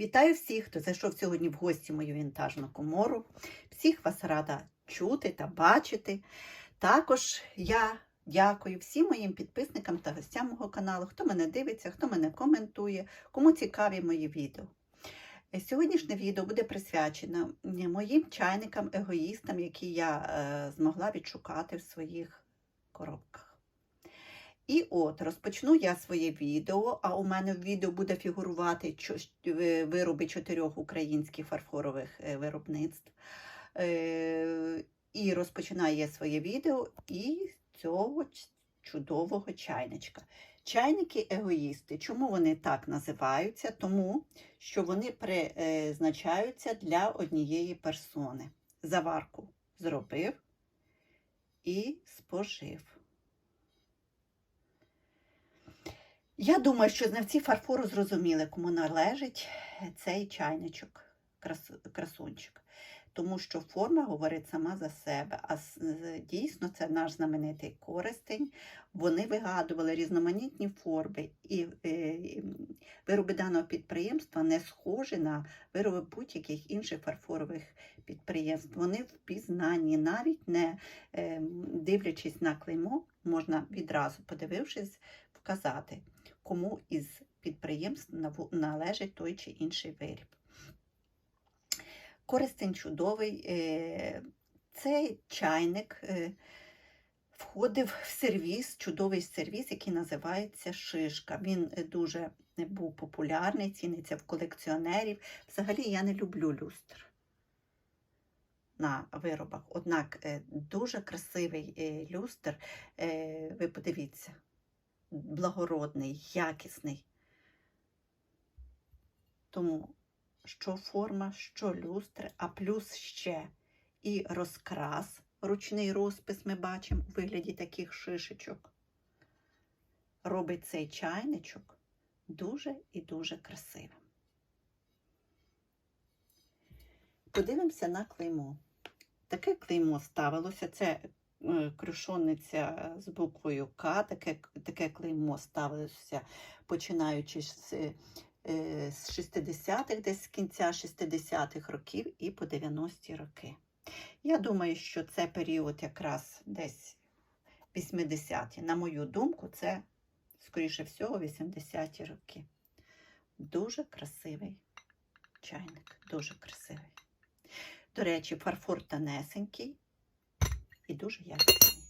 Вітаю всіх, хто зайшов сьогодні в гості мою вінтажну комору. Всіх вас рада чути та бачити. Також я дякую всім моїм підписникам та гостям мого каналу, хто мене дивиться, хто мене коментує, кому цікаві мої відео. Сьогоднішнє відео буде присвячено моїм чайникам-егоїстам, які я е, змогла відшукати в своїх коробках. І от розпочну я своє відео, а у мене в відео буде фігурувати е, вироби чотирьох українських фарфорових е, виробництв. Е, І розпочинаю я своє відео із цього чудового чайничка. Чайники егоїсти. Чому вони так називаються? Тому що вони призначаються для однієї персони. Заварку зробив і спожив. Я думаю, що знавці фарфору зрозуміли, кому належить цей чайничок, красунчик. Тому що форма говорить сама за себе. А дійсно це наш знаменитий користень. Вони вигадували різноманітні форми, і е, вироби даного підприємства не схожі на вироби будь-яких інших фарфорових підприємств. Вони впізнані, навіть не е, дивлячись на клеймо, можна відразу, подивившись, вказати, кому із підприємств належить той чи інший виріб. Користень чудовий. е, Цей чайник е, входив в сервіс, чудовий сервіс, який називається Шишка. Він е, дуже був популярний, ціниться в колекціонерів. Взагалі я не люблю люстр на виробах. Однак дуже красивий люстр, ви подивіться, благородний, якісний. Тому що форма, що люстри, а плюс ще і розкрас, ручний розпис ми бачимо у вигляді таких шишечок. Робить цей чайничок дуже і дуже красивим. Подивимося на клеймо. Таке клеймо ставилося, це е, крюшонниця з буквою К, таке, таке клеймо ставилося починаючи з е, е, з 60-х, десь з кінця 60-х років і по 90-ті роки. Я думаю, що це період якраз десь 80-ті. На мою думку, це, скоріше всього, 80-ті роки. Дуже красивий чайник, дуже красивий. До речі, фарфор тонесенький і дуже якісний.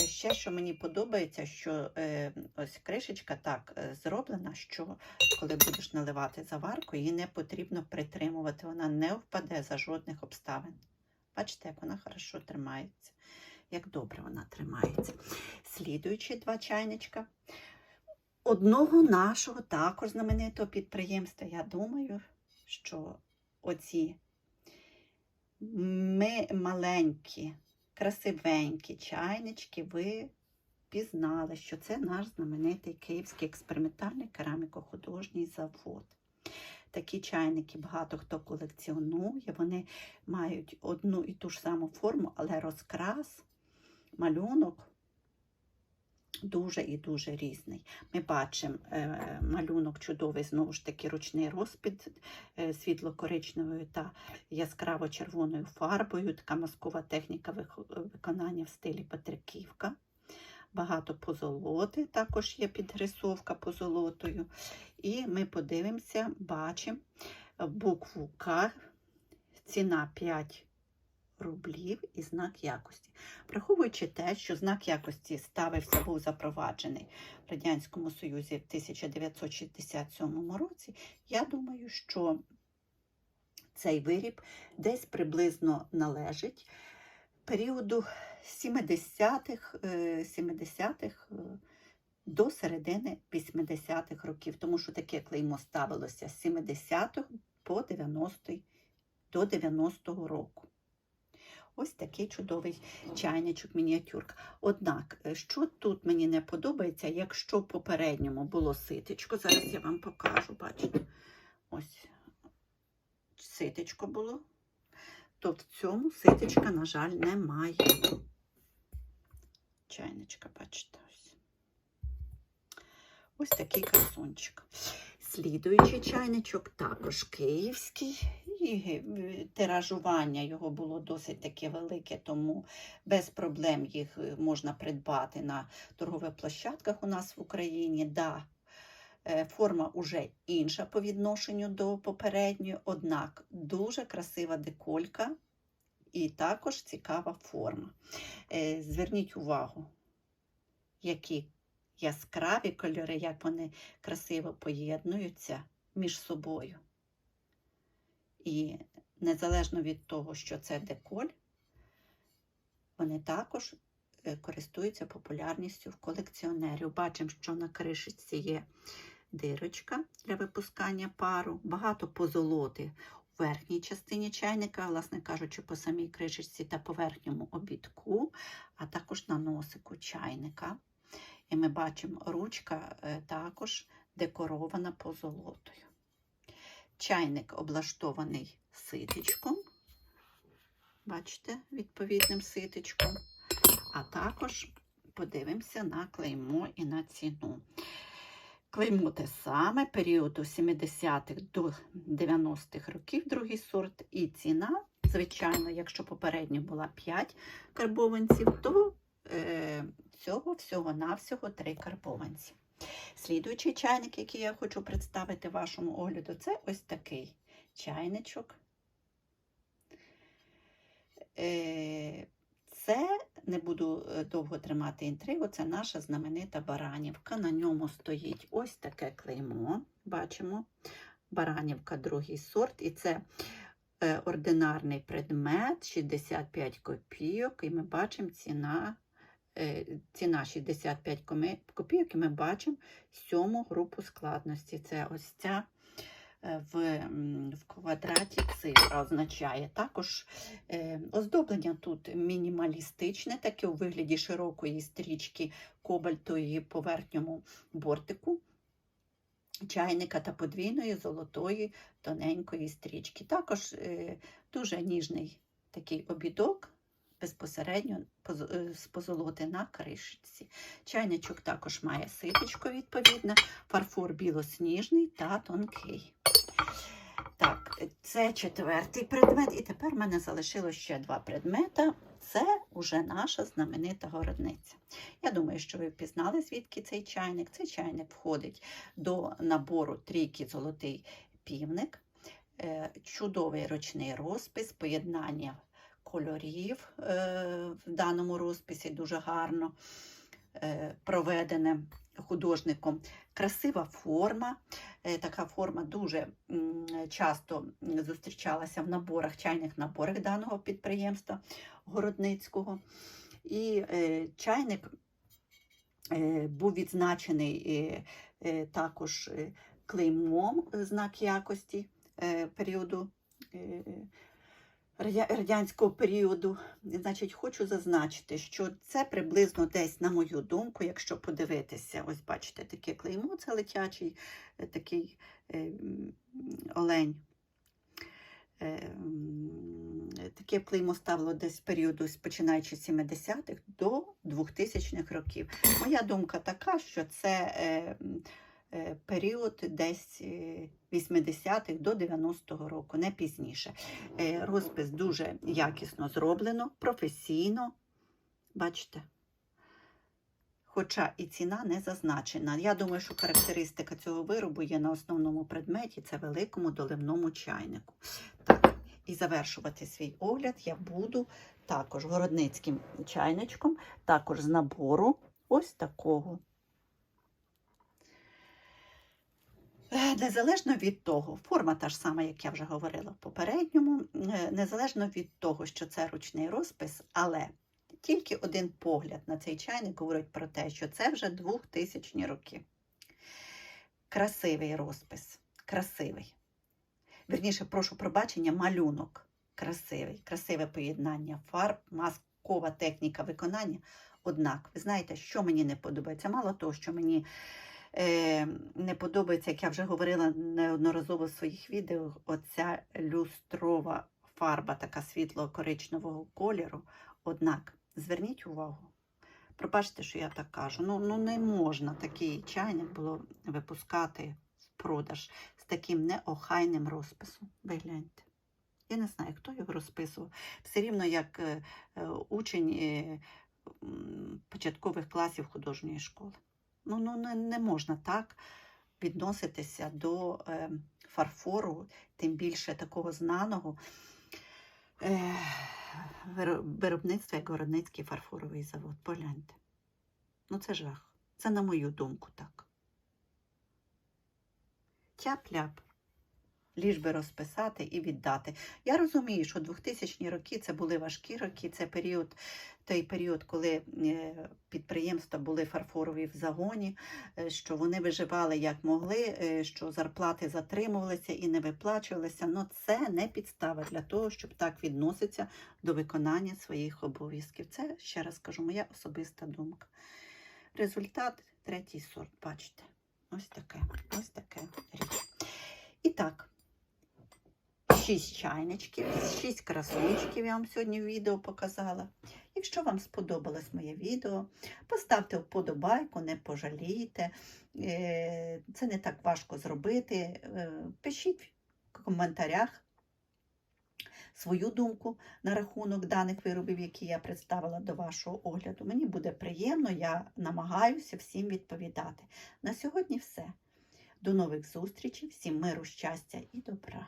Е, Ще, що мені подобається, що е, ось кришечка так е, зроблена, що коли будеш наливати заварку, її не потрібно притримувати, вона не впаде за жодних обставин. Бачите, як вона хорошо тримається, як добре вона тримається. Слідуючі два чайничка. Одного нашого також знаменитого підприємства. Я думаю, що оці ми маленькі, красивенькі чайнички, ви пізнали, що це наш знаменитий Київський експериментальний кераміко-художній завод. Такі чайники багато хто колекціонує, вони мають одну і ту ж саму форму, але розкрас, малюнок дуже і дуже різний. Ми бачимо е, малюнок чудовий, знову ж таки, ручний розпід е, світло-коричневою та яскраво-червоною фарбою, така маскова техніка виконання в стилі Петриківка. Багато позолоти, також є підрисовка позолотою. І ми подивимося, бачимо букву К, ціна 5 рублів і знак якості. Враховуючи те, що знак якості ставився, був запроваджений в Радянському Союзі в 1967 році, я думаю, що цей виріб десь приблизно належить періоду 70-х, е, 70-х е, до середини 80-х років, тому що таке клеймо ставилося з 70-х по 90-й до 90-го року. Ось такий чудовий чайничок мініатюрка. Однак, е, що тут мені не подобається, якщо в попередньому було ситечко, зараз я вам покажу, бачите, ось ситечко було, то в цьому ситечка, на жаль, немає. Чайничка, бачите, ось. Ось такий красунчик. Слідуючий чайничок також київський. І е, тиражування його було досить таке велике, тому без проблем їх е, можна придбати на торгових площадках у нас в Україні. Да, е, форма уже інша по відношенню до попередньої, однак дуже красива деколька і також цікава форма. Зверніть увагу, які яскраві кольори, як вони красиво поєднуються між собою. І незалежно від того, що це деколь, вони також е, користуються популярністю в колекціонерів. Бачимо, що на кришечці є дирочка для випускання пару, багато позолоти у верхній частині чайника, власне кажучи, по самій кришечці та по верхньому обідку, а також на носику чайника. І ми бачимо, ручка е, також декорована позолотою. Чайник облаштований ситечком, бачите, відповідним ситечком. А також подивимося на клеймо і на ціну. Клеймо те саме, періоду 70-х до 90-х років, другий сорт, і ціна, звичайно, якщо попередньо була 5 карбованців, то е, цього всього-навсього 3 карбованці. Слідуючий чайник, який я хочу представити вашому огляду, це ось такий чайничок. Е, Це не буду е, довго тримати інтригу, це наша знаменита баранівка. На ньому стоїть ось таке клеймо. Бачимо. Баранівка, другий сорт, і це е, ординарний предмет 65 копійок, і ми бачимо ціна ціна 65 копійок, і ми бачимо сьому групу складності. Це ось ця е, в, в квадраті цифра означає. Також е, оздоблення тут мінімалістичне, таке у вигляді широкої стрічки кобальтової по верхньому бортику. Чайника та подвійної золотої тоненької стрічки. Також е, дуже ніжний такий обідок безпосередньо е, з позолоти на кришці. Чайничок також має ситочко відповідне, фарфор білосніжний та тонкий. Так, це четвертий предмет, і тепер в мене залишилось ще два предмета. Це уже наша знаменита городниця. Я думаю, що ви впізнали, звідки цей чайник. Цей чайник входить до набору трійки золотий півник, Е, чудовий ручний розпис, поєднання кольорів е, в даному розписі дуже гарно е, проведене художником. Красива форма. Е, Така форма дуже часто зустрічалася в наборах, чайних наборах даного підприємства Городницького. І чайник був відзначений також клеймом знак якості періоду. Радя- Радянського періоду, значить, хочу зазначити, що це приблизно десь, на мою думку, якщо подивитися, ось бачите, таке клеймо, це летячий е, такий е, олень. Е, Таке клеймо ставило десь періоду починаючи з 70-х до 2000-х років. Моя думка така, що це е, період десь е, 80-х до 90-го року, не пізніше. Е, Розпис дуже якісно зроблено, професійно. Бачите? Хоча і ціна не зазначена. Я думаю, що характеристика цього виробу є на основному предметі це великому доливному чайнику. Так, і завершувати свій огляд я буду також городницьким чайничком, також з набору ось такого. Е, Незалежно від того, форма та ж сама, як я вже говорила в попередньому, е, незалежно від того, що це ручний розпис, але тільки один погляд на цей чайник говорить про те, що це вже 2000 роки. Красивий розпис, красивий. Верніше, прошу пробачення, малюнок красивий, красиве поєднання фарб, маскова техніка виконання. Однак, ви знаєте, що мені не подобається? Мало того, що мені не подобається, як я вже говорила неодноразово в своїх відео, оця люстрова фарба, така світло-коричневого кольору. Однак, зверніть увагу, пробачте, що я так кажу, ну, ну не можна такий чайник було випускати в продаж з таким неохайним розписом. Ви. Я не знаю, хто його розписував. Все рівно як е, е, учень е, початкових класів художньої школи. Ну, ну не, не можна так відноситися до е, фарфору, тим більше такого знаного е, виробництва, як Городницький фарфоровий завод. Погляньте. Ну, це жах. Це на мою думку так. Тяп-ляп. Ліж би розписати і віддати. Я розумію, що 2000-ні роки це були важкі роки, це період, той період, коли е, підприємства були фарфорові в загоні, е, що вони виживали як могли, е, що зарплати затримувалися і не виплачувалися. Ну це не підстава для того, щоб так відноситися до виконання своїх обов'язків. Це, ще раз кажу, моя особиста думка. Результат третій сорт, бачите. Ось таке, ось таке річ. І так, шість чайничків, шість красунчиків я вам сьогодні відео показала. Якщо вам сподобалось моє відео, поставте вподобайку, не пожалійте. Е, Це не так важко зробити. Е, Пишіть в коментарях свою думку на рахунок даних виробів, які я представила до вашого огляду. Мені буде приємно, я намагаюся всім відповідати. На сьогодні все. До нових зустрічей, всім миру, щастя і добра.